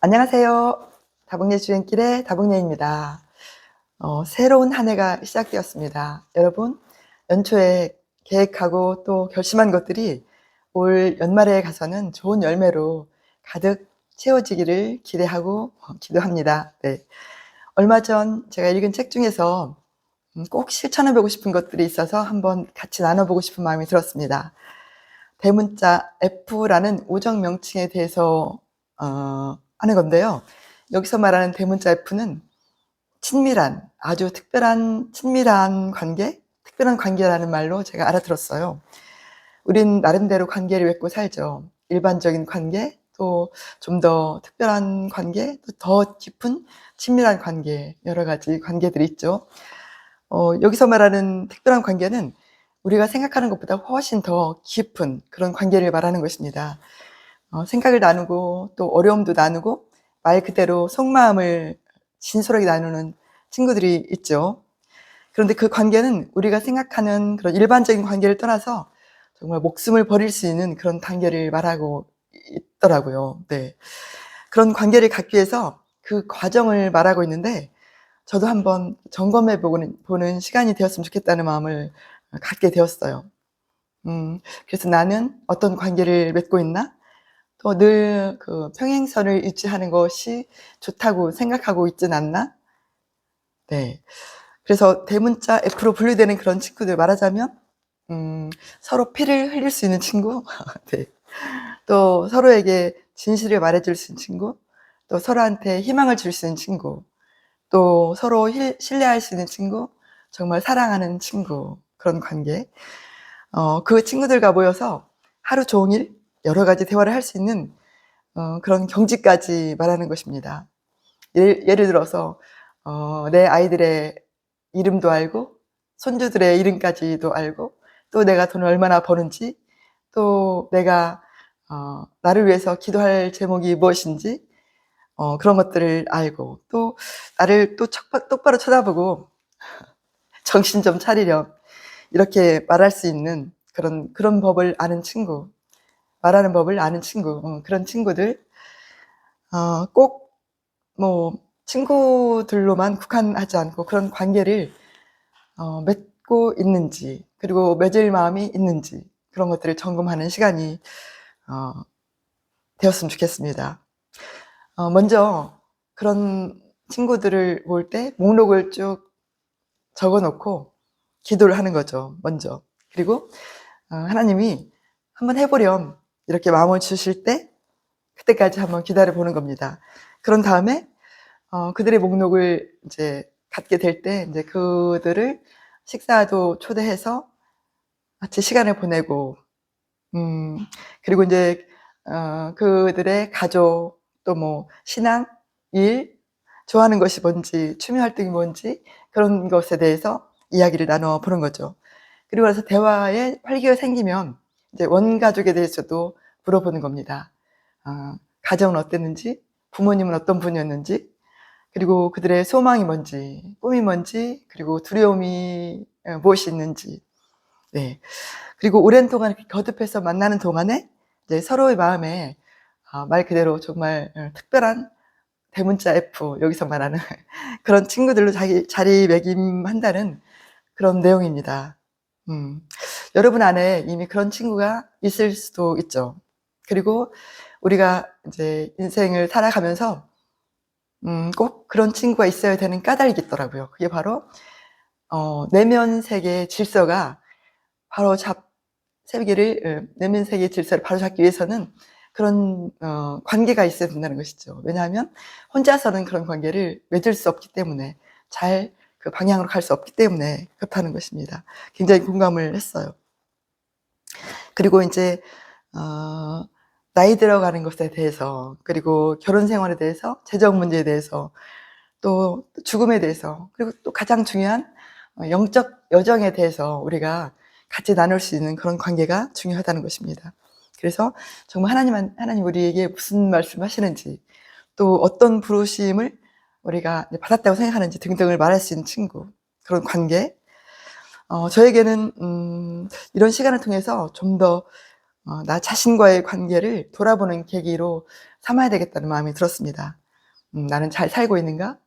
안녕하세요. 다봉예 주행길의 다봉예입니다. 어, 새로운 한 해가 시작되었습니다. 여러분, 연초에 계획하고 또 결심한 것들이 올 연말에 가서는 좋은 열매로 가득 채워지기를 기대하고 어, 기도합니다. 네. 얼마 전 제가 읽은 책 중에서 음, 꼭 실천해보고 싶은 것들이 있어서 한번 같이 나눠보고 싶은 마음이 들었습니다. 대문자 F라는 우정 명칭에 대해서 어, 하는 건데요. 여기서 말하는 대문자 F는 친밀한, 아주 특별한 친밀한 관계, 특별한 관계라는 말로 제가 알아들었어요. 우린 나름대로 관계를 맺고 살죠. 일반적인 관계, 또 좀 더 특별한 관계, 또 더 깊은 친밀한 관계, 여러 가지 관계들이 있죠. 어, 여기서 말하는 특별한 관계는 우리가 생각하는 것보다 훨씬 더 깊은 그런 관계를 말하는 것입니다. 어, 생각을 나누고 또 어려움도 나누고 말 그대로 속마음을 진솔하게 나누는 친구들이 있죠. 그런데 그 관계는 우리가 생각하는 그런 일반적인 관계를 떠나서 정말 목숨을 버릴 수 있는 그런 단계를 말하고 있더라고요. 네. 그런 관계를 갖기 위해서 그 과정을 말하고 있는데 저도 한번 점검해 보는, 보는 시간이 되었으면 좋겠다는 마음을 갖게 되었어요. 음, 그래서 나는 어떤 관계를 맺고 있나? 또 늘 그 평행선을 유지하는 것이 좋다고 생각하고 있진 않나? 네. 그래서 대문자 F로 분류되는 그런 친구들 말하자면, 음, 서로 피를 흘릴 수 있는 친구, 네. 또 서로에게 진실을 말해줄 수 있는 친구, 또 서로한테 희망을 줄 수 있는 친구, 또 서로 힐- 신뢰할 수 있는 친구, 정말 사랑하는 친구, 그런 관계. 어, 그 친구들과 모여서 하루 종일 여러 가지 대화를 할 수 있는 어, 그런 경지까지 말하는 것입니다. 예를, 예를 들어서 어, 내 아이들의 이름도 알고 손주들의 이름까지도 알고 또 내가 돈을 얼마나 버는지 또 내가 어, 나를 위해서 기도할 제목이 무엇인지 어, 그런 것들을 알고 또 나를 또 척- 똑바로 쳐다보고 정신 좀 차리렴 이렇게 말할 수 있는 그런 그런 법을 아는 친구 말하는 법을 아는 친구 어, 그런 친구들 어, 꼭뭐 친구들로만 국한하지 않고 그런 관계를 어, 맺고 있는지 그리고 맺을 마음이 있는지 그런 것들을 점검하는 시간이 어, 되었으면 좋겠습니다. 어, 먼저 그런 친구들을 볼 때 목록을 쭉 적어놓고 기도를 하는 거죠. 먼저 그리고 어, 하나님이 한번 해보렴 이렇게 마음을 주실 때 그때까지 한번 기다려 보는 겁니다. 그런 다음에 어, 그들의 목록을 이제 갖게 될 때 이제 그들을 식사도 초대해서 같이 시간을 보내고 음, 그리고 이제 어, 그들의 가족 또 뭐 신앙, 일, 좋아하는 것이 뭔지, 취미 활동이 뭔지 그런 것에 대해서 이야기를 나눠 보는 거죠. 그리고 나서 대화에 활기가 생기면 이제 원가족에 대해서도 물어보는 겁니다. 아, 가정은 어땠는지, 부모님은 어떤 분이었는지, 그리고 그들의 소망이 뭔지, 꿈이 뭔지, 그리고 두려움이 어, 무엇이 있는지, 네. 그리고 오랜 동안 이렇게 거듭해서 만나는 동안에 이제 서로의 마음에 아, 말 그대로 정말 어, 특별한 대문자 F 여기서 말하는 그런 친구들로 자기 자리매김한다는 그런 내용입니다. 음, 여러분 안에 이미 그런 친구가 있을 수도 있죠. 그리고 우리가 이제 인생을 살아가면서 음, 꼭 그런 친구가 있어야 되는 까닭이 있더라고요. 그게 바로 어, 내면 세계의 질서가 바로 잡 세계를 어, 내면 세계의 질서를 바로 잡기 위해서는 그런 어, 관계가 있어야 된다는 것이죠. 왜냐하면 혼자서는 그런 관계를 맺을 수 없기 때문에 잘 그 방향으로 갈 수 없기 때문에 그렇다는 것입니다. 굉장히 공감을 했어요. 그리고 이제 어, 나이 들어가는 것에 대해서 그리고 결혼 생활에 대해서 재정 문제에 대해서 또 죽음에 대해서 그리고 또 가장 중요한 어, 영적 여정에 대해서 우리가 같이 나눌 수 있는 그런 관계가 중요하다는 것입니다. 그래서 정말 하나님, 하나님 우리에게 무슨 말씀 하시는지, 또 어떤 부르심을 우리가 받았다고 생각하는지 등등을 말할 수 있는 친구, 그런 관계. 어, 저에게는, 음, 이런 시간을 통해서 좀 더, 어, 나 자신과의 관계를 돌아보는 계기로 삼아야 되겠다는 마음이 들었습니다. 음, 나는 잘 살고 있는가?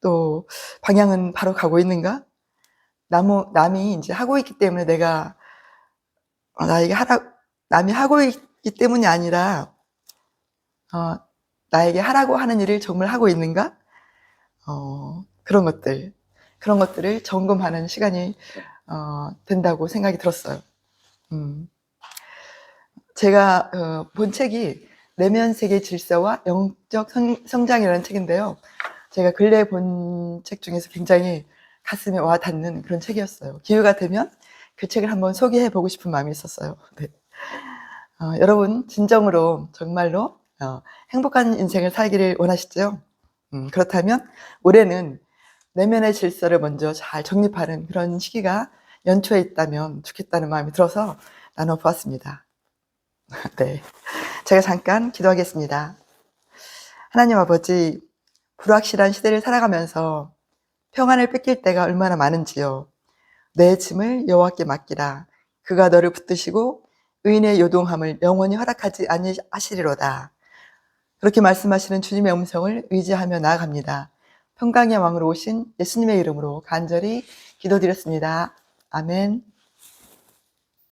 또 방향은 바로 가고 있는가? 나무, 남이 이제 하고 있기 때문에 내가 어, 나에게 하라, 남이 하고 있기 때문이 아니라 어, 나에게 하라고 하는 일을 정말 하고 있는가? 어, 그런 것들, 그런 것들을 점검하는 시간이 어, 된다고 생각이 들었어요. 음. 제가 어, 본 책이 내면 세계 질서와 영적 성, 성장이라는 책인데요. 제가 근래에 본책 중에서 굉장히 가슴에 와 닿는 그런 책이었어요. 기회가 되면 그 책을 한번 소개해 보고 싶은 마음이 있었어요. 네. 어, 여러분 진정으로 정말로 어, 행복한 인생을 살기를 원하시죠? 음, 그렇다면 올해는 내면의 질서를 먼저 잘 정립하는 그런 시기가 연초에 있다면 좋겠다는 마음이 들어서 나눠보았습니다. 네. 제가 잠깐 기도하겠습니다. 하나님 아버지, 불확실한 시대를 살아가면서 평안을 뺏길 때가 얼마나 많은지요. 내 짐을 여호와께 맡기라. 그가 너를 붙드시고 의인의 요동함을 영원히 허락하지 아니하시리로다. 그렇게 말씀하시는 주님의 음성을 의지하며 나아갑니다. 평강의 왕으로 오신 예수님의 이름으로 간절히 기도드렸습니다. 아멘.